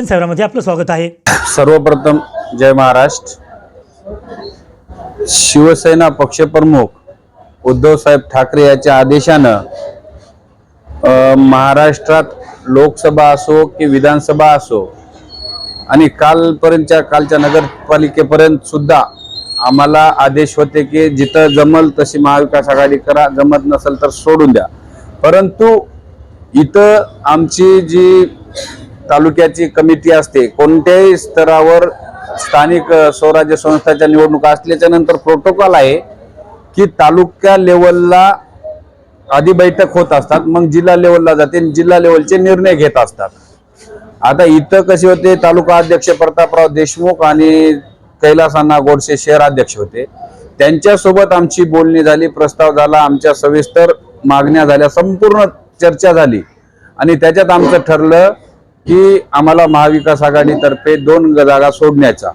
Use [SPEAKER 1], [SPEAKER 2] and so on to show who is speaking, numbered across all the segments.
[SPEAKER 1] जनसेवरामध्ये आपलं स्वागत आहे.
[SPEAKER 2] सर्वप्रथम जय महाराष्ट्र. शिवसेना पक्षप्रमुख उद्धवसाहेब ठाकरे याच्या आदेशानं महाराष्ट्रात लोकसभा असो की विधानसभा असो आणि कालपर्यंतच्या कालच्या नगरपालिकेपर्यंत सुद्धा आम्हाला आदेश होते की जिथं जमल तशी महाविकास आघाडी करा जमत नसेल तर सोडून द्या. परंतु इथं आमची जी तालुक्याची कमिटी असते कोणत्याही स्तरावर स्थानिक स्वराज्य संस्थाच्या निवडणुका असल्याच्या नंतर प्रोटोकॉल आहे की तालुका लेवलला आधी बैठक होत असतात मग जिल्हा लेवलला जाते आणि जिल्हा लेवलचे निर्णय घेत असतात. आता इथं कसे होते तालुका अध्यक्ष प्रतापराव देशमुख आणि कैलास अण्णा गोडसे शहराध्यक्ष होते. त्यांच्यासोबत आमची बोलणी झाली प्रस्ताव झाला आमच्या सविस्तर मागण्या झाल्या संपूर्ण चर्चा झाली. आणि त्याच्यात आमचं ठरलं की आम्हाला महाविकास आघाडीतर्फे दोन जागा सोडण्याचा.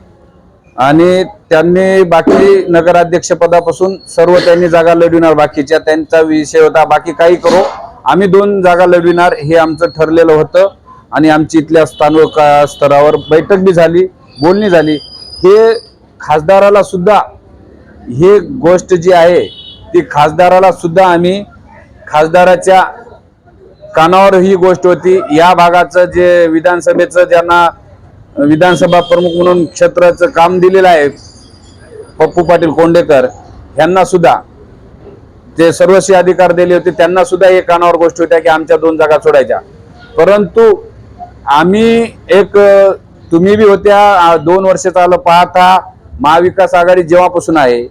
[SPEAKER 2] आणि त्यांनी बाकी नगराध्यक्षपदापासून सर्व त्यांनी जागा लढविणार बाकीच्या त्यांचा विषय होता बाकी काही करू आम्ही दोन जागा लढविणार हे आमचं ठरलेलं होतं. आणि आमची इथल्या स्थानिक स्तरावर बैठक बी झाली बोलणी झाली. हे खासदाराला सुद्धा हे गोष्ट जी आहे ती खासदाराला सुद्धा आम्ही खासदाराच्या कानावर ही गोष्ट होती. या भागाचं जे विधानसभेचं ज्यांना विधानसभा प्रमुख म्हणून क्षेत्राचं काम दिलेलं आहे पप्पू पाटील कोंडेकर यांना सुद्धा जे सर्वस्वी अधिकार दिले होते त्यांना सुद्धा हे कानावर गोष्टी होत्या की आमच्या दोन जागा सोडायच्या. परंतु आम्ही एक तुम्ही बी होत्या दोन वर्ष चालू पाहता महाविकास आघाडी जेव्हापासून आहे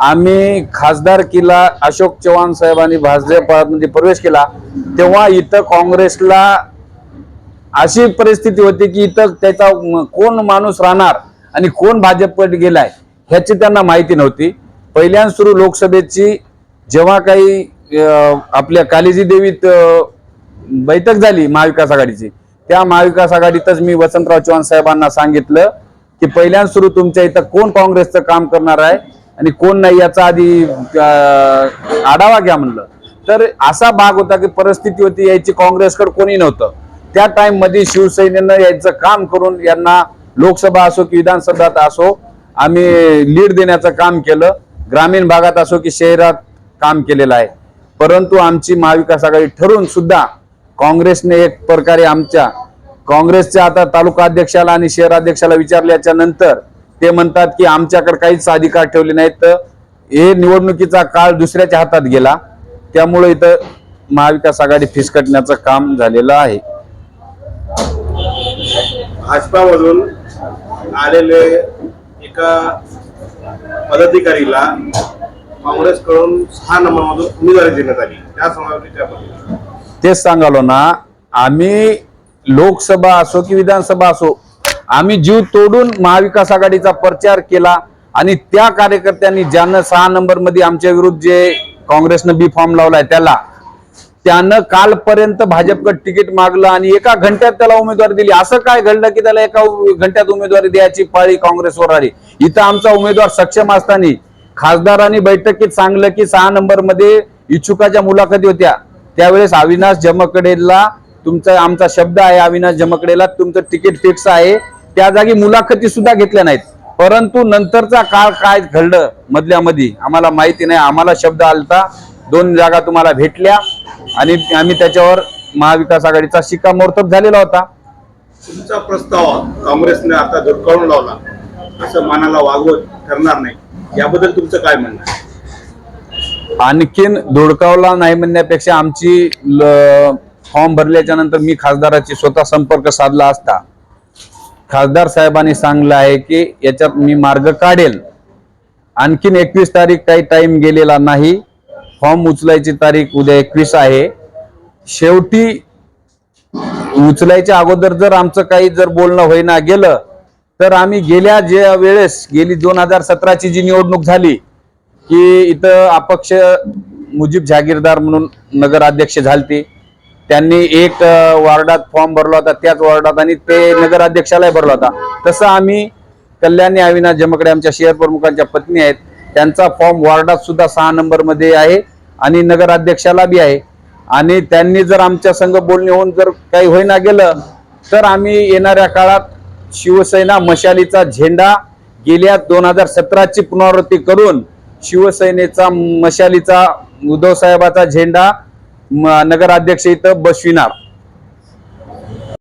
[SPEAKER 2] आम्ही खासदार किला अशोक चव्हाण साहेबांनी भाजपमध्ये प्रवेश केला तेव्हा इथं काँग्रेसला अशी परिस्थिती होती की इथं त्याचा कोण माणूस राहणार आणि कोण भाजपकडे गेलाय ह्याची त्यांना माहिती नव्हती. पहिल्यांदा सुरू लोकसभेची जेव्हा काही आपल्या कालिजी देवीत बैठक झाली महाविकास आघाडीची त्या महाविकास आघाडीतच मी वसंतराव चव्हाण साहेबांना सांगितलं की पहिल्यांदा सुरू तुमच्या इथं कोण काँग्रेसचं काम करणार आहे? आणि कोण नाही याचा आधी आढावा घ्या म्हणलं. तर असा भाग होता की परिस्थिती होती यायची काँग्रेसकडे कोणी नव्हतं. त्या टाइममध्ये शिवसेनेनं यायचं काम करून यांना लोकसभा असो की विधानसभात असो आम्ही लीड देण्याचं काम केलं. ग्रामीण भागात असो की शहरात काम केलेलं आहे. परंतु आमची महाविकास आघाडी ठरून सुद्धा काँग्रेसने एक प्रकारे आमच्या काँग्रेसच्या आता तालुका अध्यक्षाला आणि शहराध्यक्षाला विचारल्याच्या नंतर ते म्हणतात की आमच्याकडे काहीच अधिकार ठेवले नाहीत. तर हे निवडणुकीचा काळ दुसऱ्याच्या हातात गेला. त्यामुळे इथं महाविकास आघाडी फिसकटण्याचं काम झालेलं आहे.
[SPEAKER 3] भाजपामधून आलेले एका पदाधिकारीला काँग्रेसकडून सहा नंबरमधून उमेदवारी देण्यात आली. त्या त्याबद्दल
[SPEAKER 2] तेच सांगालो ना आम्ही लोकसभा असो की विधानसभा असो आम्ही जीव तोडून महाविकास आघाडीचा प्रचार केला आणि त्या कार्यकर्त्यांनी ज्यानं सहा नंबरमध्ये आमच्या विरुद्ध जे काँग्रेसनं बी फॉर्म लावलाय त्याला त्यानं कालपर्यंत भाजपकडे तिकीट मागलं आणि एका घंट्यात त्याला उमेदवारी दिली. असं काय घडलं की त्याला एका घंट्यात उमेदवारी द्यायची पाळी काँग्रेसवर आली? इथं आमचा उमेदवार सक्षम असताना खासदारांनी बैठकीत सांगलं की सहा नंबरमध्ये इच्छुकाच्या मुलाखती होत्या. त्यावेळेस अविनाश जमकडेला तुमचा आमचा शब्द आहे अविनाश जमकडेला तुमचं तिकीट फिक्स आहे. त्या जागी मुलाखती सुद्धा घेतल्या नाहीत. परंतु नंतरचा काळ काय घडलं मधल्या मध्ये आम्हाला माहिती नाही. आम्हाला शब्द आलता दोन जागा तुम्हाला भेटल्या आणि आम्ही त्याच्यावर महाविकास आघाडीचा शिक्कामोर्तब झालेला होता.
[SPEAKER 3] तुमचा प्रस्ताव काँग्रेसने आता धुडकावून लावला. असं मनाला वागवत ठरणार नाही. याबद्दल तुमचं काय म्हणणं
[SPEAKER 2] आणखीन धुडकावला नाही म्हणण्यापेक्षा आमची फॉर्म भरल्याच्या नंतर मी खासदाराची स्वतः संपर्क साधला असता. खासदार साहेबांनी सांगलं आहे की याच्यात मी मार्ग काढेल. आणखीन एकवीस तारीख काही टाईम गेलेला नाही. फॉर्म उचलायची तारीख उद्या एकवीस आहे. शेवटी उचलायच्या अगोदर जर आमचं काही जर बोलणं होईना गेलं तर आम्ही गेल्या ज्या वेळेस गेली दोन हजार सतराची जी निवडणूक झाली की इथं अपक्ष मुजीब जहागीरदार म्हणून नगराध्यक्ष झालते. त्यांनी एक अ, वॉर्डात फॉर्म भरला होता त्याच वॉर्डात आणि ते नगराध्यक्षालाही भरला होता. तसं आम्ही कल्याणी अविनाश जमकडे आमच्या शहर प्रमुखांच्या पत्नी आहेत त्यांचा फॉर्म वॉर्डात सुद्धा सहा नंबरमध्ये आहे आणि नगराध्यक्षाला बी आहे. आणि त्यांनी जर आमच्या संघ बोलणी होऊन जर काही होईना गेलं तर आम्ही येणाऱ्या काळात शिवसेना मशालीचा झेंडा गेल्या दोन हजार सतराची पुनरावृत्ती करून शिवसेनेचा मशालीचा उद्धव साहेबाचा झेंडा नगराध्यक्ष इथं बसविणार.